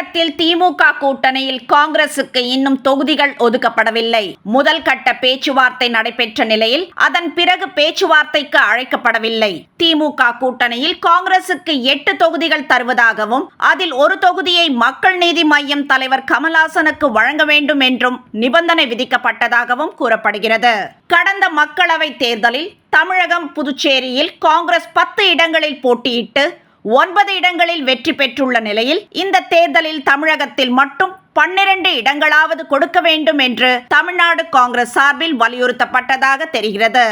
தமிழகத்தில் திமுக கூட்டணியில் காங்கிரசுக்கு இன்னும் தொகுதிகள் ஒதுக்கப்படவில்லை. முதல் கட்ட பேச்சுவார்த்தை நடைபெற்ற நிலையில் அதன் பிறகு பேச்சுவார்த்தைக்கு அழைக்கப்படவில்லை. திமுக கூட்டணியில் காங்கிரசுக்கு எட்டு தொகுதிகள் தருவதாகவும் அதில் ஒரு தொகுதியை மக்கள் நீதி மையம் தலைவர் கமல்ஹாசனுக்கு வழங்க வேண்டும் என்றும் நிபந்தனை விதிக்கப்பட்டதாகவும் கூறப்படுகிறது. கடந்த மக்களவை தேர்தலில் தமிழகம் புதுச்சேரியில் காங்கிரஸ் பத்து இடங்களில் போட்டியிட்டு ஒன்பது இடங்களில் வெற்றி பெற்றுள்ள நிலையில் இந்த தேர்தலில் தமிழகத்தில் மட்டும் பன்னிரண்டு இடங்களாவது கொடுக்க வேண்டும் என்று தமிழ்நாடு காங்கிரஸ் சார்பில் வலியுறுத்தப்பட்டதாக தெரிகிறது.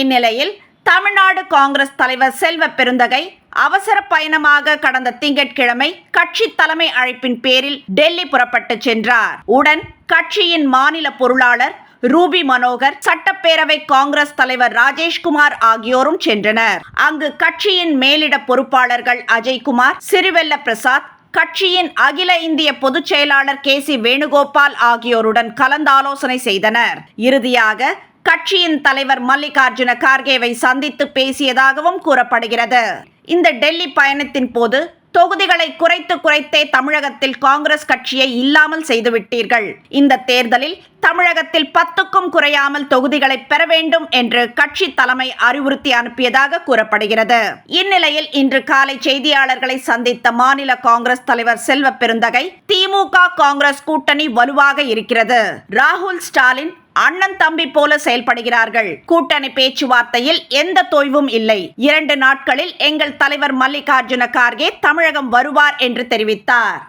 இந்நிலையில் தமிழ்நாடு காங்கிரஸ் தலைவர் செல்வ பெருந்தகை அவசர பயணமாக கடந்த திங்கட்கிழமை கட்சி தலைமை அழைப்பின் பேரில் டெல்லி புறப்பட்டு சென்றார். உடன் கட்சியின் மாநில பொருளாளர் ரூபி மனோகர் சட்டப்பேரவை காங்கிரஸ் தலைவர் ராஜேஷ்குமார் ஆகியோரும் சென்றனர். அங்கு கட்சியின் மேலிட பொறுப்பாளர்கள் அஜய்குமார் சிறுவெல்ல பிரசாத் கட்சியின் அகில இந்திய பொதுச் செயலாளர் கே சி வேணுகோபால் ஆகியோருடன் கலந்தாலோசனை செய்தனர். இறுதியாக கட்சியின் தலைவர் மல்லிகார்ஜுன கார்கேவை சந்தித்து பேசியதாகவும் கூறப்படுகிறது. இந்த டெல்லி பயணத்தின் போது தொகுதிகளை குறைத்து குறைத்தே தமிழகத்தில் காங்கிரஸ் கட்சியை இல்லாமல் செய்துவிட்டீர்கள். இந்த தேர்தலில் தமிழகத்தில் பத்துக்கும் குறையாமல் தொகுதிகளை பெற வேண்டும் என்று கட்சி தலைமை அறிவுறுத்தி அனுப்பியதாக கூறப்படுகிறது. இந்நிலையில் இன்று காலை செய்தியாளர்களை சந்தித்த மாநில காங்கிரஸ் தலைவர் செல்வ பெருந்தகை திமுக காங்கிரஸ் கூட்டணி வலுவாக இருக்கிறது. ராகுல் ஸ்டாலின் அண்ணன் தம்பி போல செயல்படுகிறார்கள். கூட்டணி பேச்சுவார்த்தையில் எந்த தொய்வும் இல்லை. இரண்டு நாட்களில் எங்கள் தலைவர் மல்லிகார்ஜுன கார்கே தமிழகம் வருவார் என்று தெரிவித்தார்.